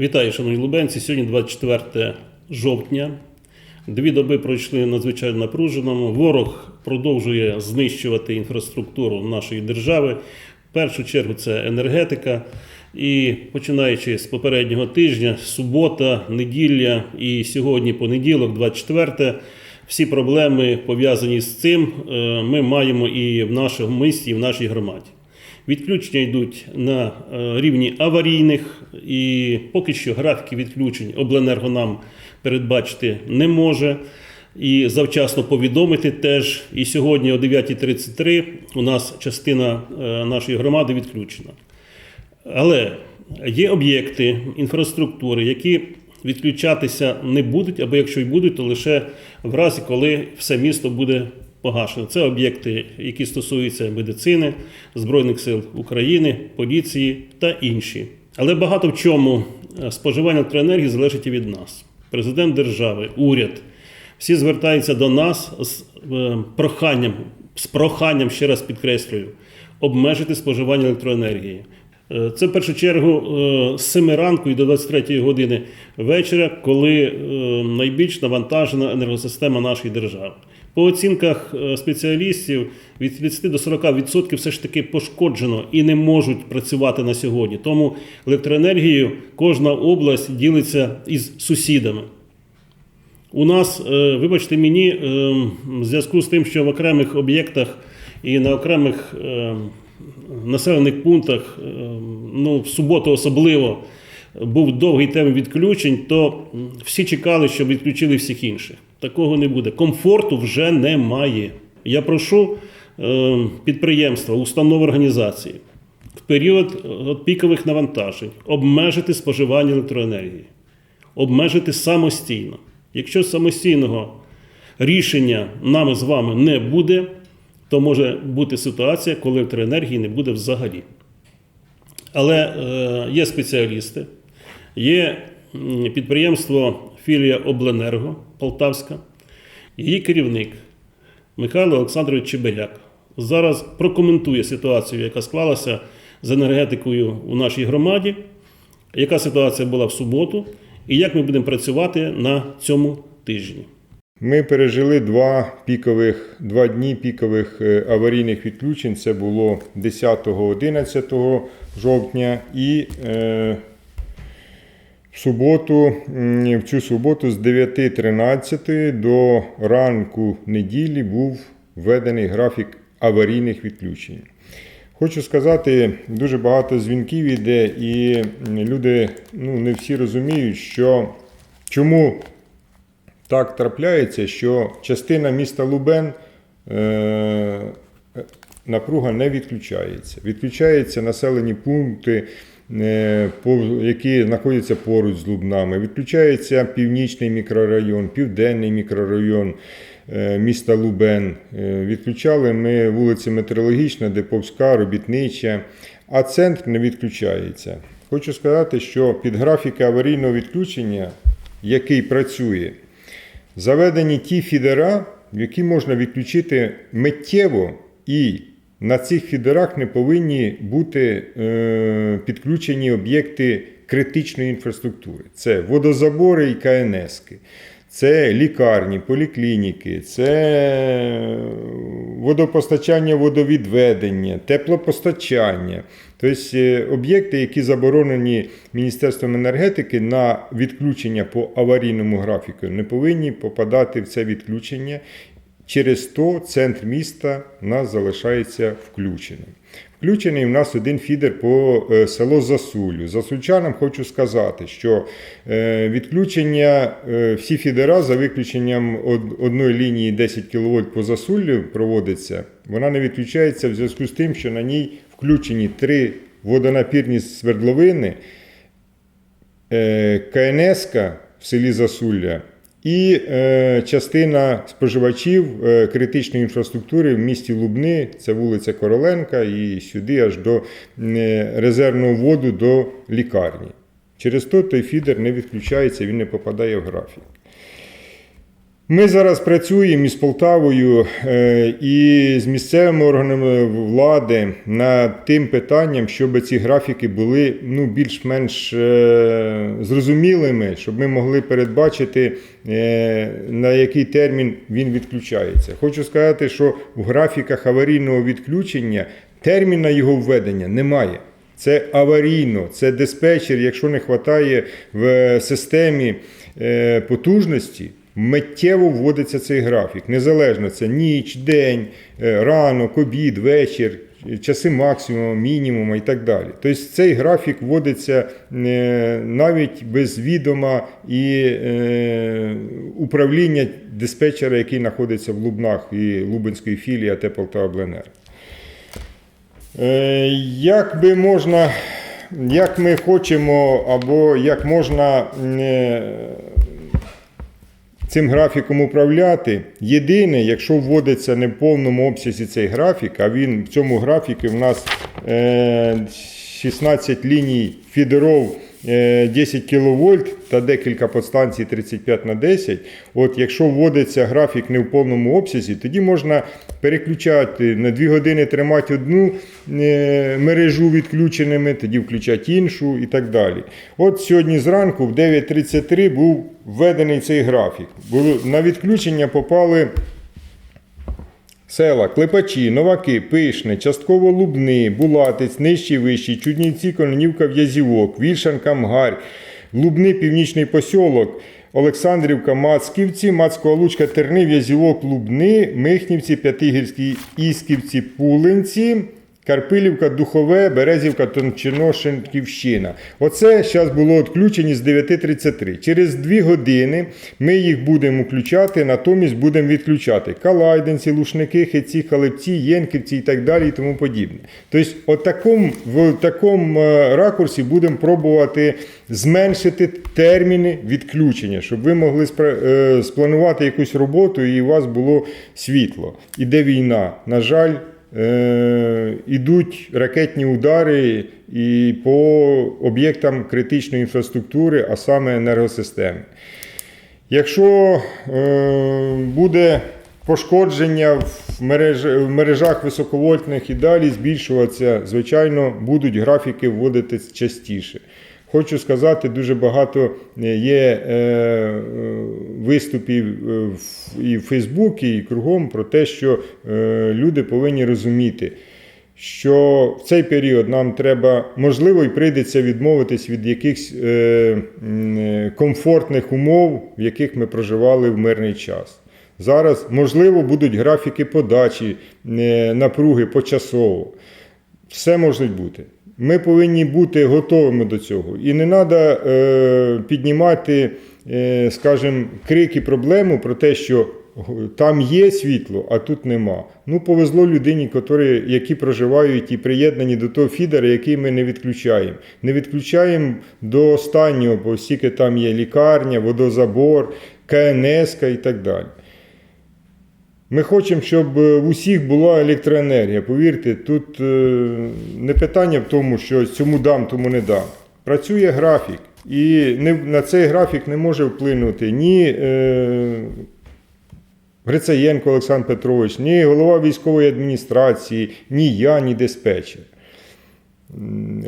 Вітаю, шановні лубенці. Сьогодні 24 жовтня. Дві доби пройшли надзвичайно напруженому. Ворог продовжує знищувати інфраструктуру нашої держави. В першу чергу це енергетика. І починаючи з попереднього тижня, субота, неділя і сьогодні понеділок, 24, всі проблеми пов'язані з цим е, ми маємо і в нашому місті, і в нашій громаді. Відключення йдуть на е, рівні аварійних, і поки що графіки відключень обленерго нам передбачити не може. І завчасно повідомити теж. І сьогодні о 9.33 у нас частина е, нашої громади відключена. Але є об'єкти інфраструктури, які відключатися не будуть, або якщо й будуть, то лише в разі, коли все місто буде погашено. Це об'єкти, які стосуються медицини, Збройних сил України, поліції та інші. Але багато в чому е, споживання електроенергії залежить і від нас. Президент держави, уряд, всі звертаються до нас з е, проханням, з проханням, ще раз підкреслюю, обмежити споживання електроенергії. Е, Це в першу чергу з 7 ранку і до 23 години вечора, коли найбільш навантажена енергосистема нашої держави. По оцінках е, спеціалістів від 30 до 40% все ж таки пошкоджено і не можуть працювати на сьогодні. Тому електроенергією кожна область ділиться із сусідами. У нас, е, вибачте мені, е, в зв'язку з тим, що в окремих об'єктах і на окремих населених пунктах, ну, в суботу особливо, був довгий термін відключень, то всі чекали, щоб відключили всіх інших. Такого не буде. Комфорту вже немає. Я прошу е, підприємства, установи організації в період е, пікових навантажень обмежити споживання електроенергії обмежити самостійно. Якщо самостійного рішення нами з вами не буде, то може бути ситуація, коли електроенергії не буде взагалі. Але е, є спеціалісти, є підприємство філія Обленерго Полтавська, її керівник Михайло Олександрович Чебеляк зараз прокоментує ситуацію, яка склалася з енергетикою у нашій громаді, яка ситуація була в суботу, і як ми будемо працювати на цьому тижні. Ми пережили два пікових, два дні пікових е, аварійних відключень. Це було 10-11 жовтня і е, в суботу, в цю суботу з 9.13 до ранку неділі був введений графік аварійних відключень. Хочу сказати, дуже багато дзвінків іде, і люди ну, не всі розуміють, що чому так трапляється, що частина міста Лубен е, напруга не відключається. Відключаються населені пункти, які знаходяться поруч з Лубнами. Відключається північний мікрорайон, південний мікрорайон е, міста Лубен. Е, Відключали ми вулиці Метеорологічна, Деповська, Робітнича, а центр не відключається. Хочу сказати, що під графіки аварійного відключення, який працює, заведені ті фідера, які можна відключити миттєво, і на цих фідерах не повинні бути е, підключені об'єкти критичної інфраструктури. Це водозабори і КНСки. Це лікарні, поліклініки, це водопостачання, водовідведення, теплопостачання. Тобто е, об'єкти, які заборонені Міністерством енергетики на відключення по аварійному графіку, не повинні попадати в це відключення. Через то центр міста у нас залишається включеним. Включений у нас один фідер по е, село Засулю. Засульчанам хочу сказати, що е, відключення е, всі фідера за виключенням од- одної лінії 10 кВт по засуллю проводиться. Вона не відключається в зв'язку з тим, що на ній включені три водонапірні свердловини, КНС в селі Засулля і е, частина споживачів е, критичної інфраструктури в місті Лубни, це вулиця Короленка, і сюди аж до е, резервного воду до лікарні. Через то той фідер не відключається, він не попадає в графік. Ми зараз працюємо із Полтавою е, і з місцевими органами влади над тим питанням, щоб ці графіки були ну, більш-менш е, зрозумілими, щоб ми могли передбачити, е, на який термін він відключається. Хочу сказати, що в графіках аварійного відключення терміна його введення немає. Це аварійно, це диспетчер, якщо не вистачає в системі потужності, миттєво вводиться цей графік. Незалежно це ніч, день, е, ранок, обід, вечір, часи максимуму, мінімуму і так далі. Тобто цей графік вводиться е, навіть без відома і е, управління диспетчера, який знаходиться в Лубнах і Лубенської філії АТ. Е, Як би можна, як ми хочемо, або як можна цим графіком управляти, єдине, якщо вводиться не в повному обсязі цей графік, а він в цьому графіку в нас е, 16 ліній фідеров е, 10 кВт та декілька подстанцій 35 на 10. От якщо вводиться графік не в повному обсязі, тоді можна переключати на 2 години тримати одну е, мережу відключеними, тоді включати іншу і так далі. От сьогодні зранку в 9.33 був введений цей графік. На відключення попали Села Клепачі, Новаки, Пишне, частково Лубни, Булатець, Нижчі Вищі, Чуднівці, Кононівка, В'язівок, Вільшанка, Мгарь, Лубни, Північний Посьолок, Олександрівка, Мацківці, Мацкова Лучка, Терни, В'язівок, Лубни, Михнівці, П'ятигірські, Ісківці, Пулинці. Карпилівка, Духове, Березівка, Тончино-Шенківщина. Оце зараз було відключені з 9.33. Через 2 години ми їх будемо включати, натомість будемо відключати Калайденці, Лушники, Хиці, Халепці, Єнківці і так далі і тому подібне. Тобто, от в такому е, ракурсі будемо пробувати зменшити терміни відключення, щоб ви могли е, спланувати якусь роботу і у вас було світло. Іде війна. На жаль, ідуть ракетні удари і по об'єктам критичної інфраструктури, а саме енергосистеми. Якщо е, буде пошкодження в мережах високовольтних і далі збільшуватися, звичайно, будуть графіки вводити частіше. Хочу сказати, дуже багато є е, е, виступів е, і в Фейсбуці, і кругом про те, що е, люди повинні розуміти, що в цей період нам треба, можливо, і прийдеться відмовитись від якихось е, е, комфортних умов, в яких ми проживали в мирний час. Зараз, можливо, будуть графіки подачі е, напруги почасово. Все може бути. Ми повинні бути готовими до цього. І не треба е, піднімати, е, скажімо, крики проблему про те, що там є світло, а тут нема. Ну, повезло людині, котрі, які проживають і приєднані до того фідера, який ми не відключаємо. Не відключаємо до останнього, бо стільки там є лікарня, водозабор, КНС і так далі. Ми хочемо, щоб е, в усіх була електроенергія. Повірте, тут е, не питання в тому, що цьому дам, тому не дам. Працює графік. І на цей графік не може вплинути ні е, Грицаєнко Олександр Петрович, ні голова військової адміністрації, ні я, ні диспетчер.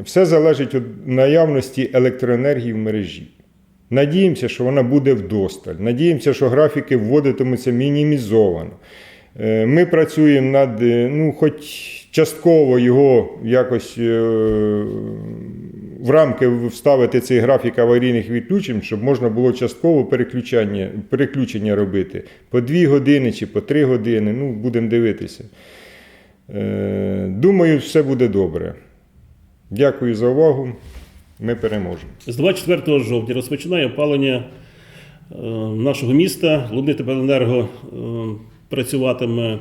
Все залежить від наявності електроенергії в мережі. Надіємося, що вона буде вдосталь. Надіємося, що графіки вводитимуться мінімізовано. Е, Ми працюємо над, е, ну, хоч частково його якось е, в рамки вставити цей графік аварійних відключень, щоб можна було частково переключення, переключення робити. По 2 години чи по 3 години. Ну, будемо дивитися. Думаю, все буде добре. Дякую за увагу. Ми переможемо. З 24 жовтня розпочинає опалення е, нашого міста. Лубни Теплоенерго е, працюватиме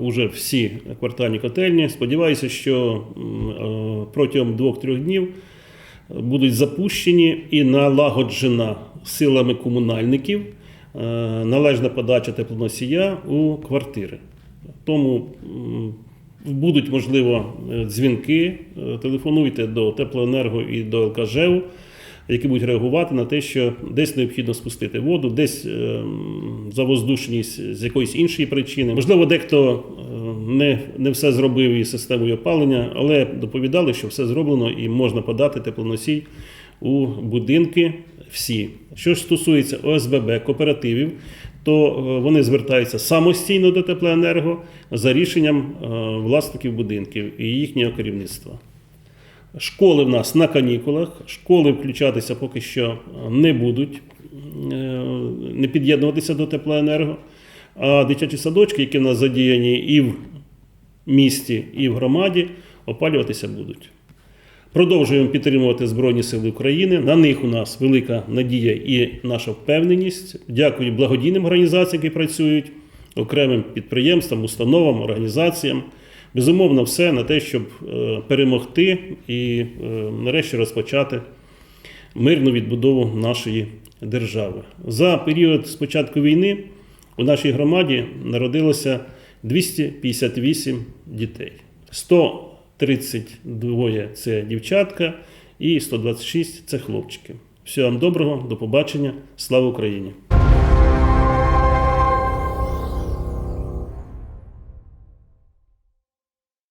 уже всі квартальні котельні. Сподіваюся, що е, протягом 2-3 днів будуть запущені і налагоджена силами комунальників е, належна подача теплоносія у квартири. Тому будуть, можливо, е, дзвінки. Е, Телефонуйте до Теплоенерго і до ЛКЖЕУ. які будуть реагувати на те, що десь необхідно спустити воду, десь ем, завоздушеність з якоїсь іншої причини. Можливо, дехто е, не, не все зробив із системою опалення, але доповідали, що все зроблено і можна подати теплоносій у будинки всі. Що ж стосується ОСББ, кооперативів, то е, вони звертаються самостійно до теплоенерго за рішенням е, власників будинків і їхнього керівництва. Школи в нас на канікулах. Школи включатися поки що не будуть, е, не під'єднуватися до теплоенерго. А дитячі садочки, які в нас задіяні і в місті, і в громаді, опалюватися будуть. Продовжуємо підтримувати Збройні Сили України. На них у нас велика надія і наша впевненість. Дякую благодійним організаціям, які працюють, окремим підприємствам, установам, організаціям. Безумовно, все на те, щоб е, перемогти і е, нарешті розпочати мирну відбудову нашої держави. За період з початку війни у нашій громаді народилося 258 дітей. 132 це дівчатка і 126 це хлопчики. Всього вам доброго, до побачення. Слава Україні!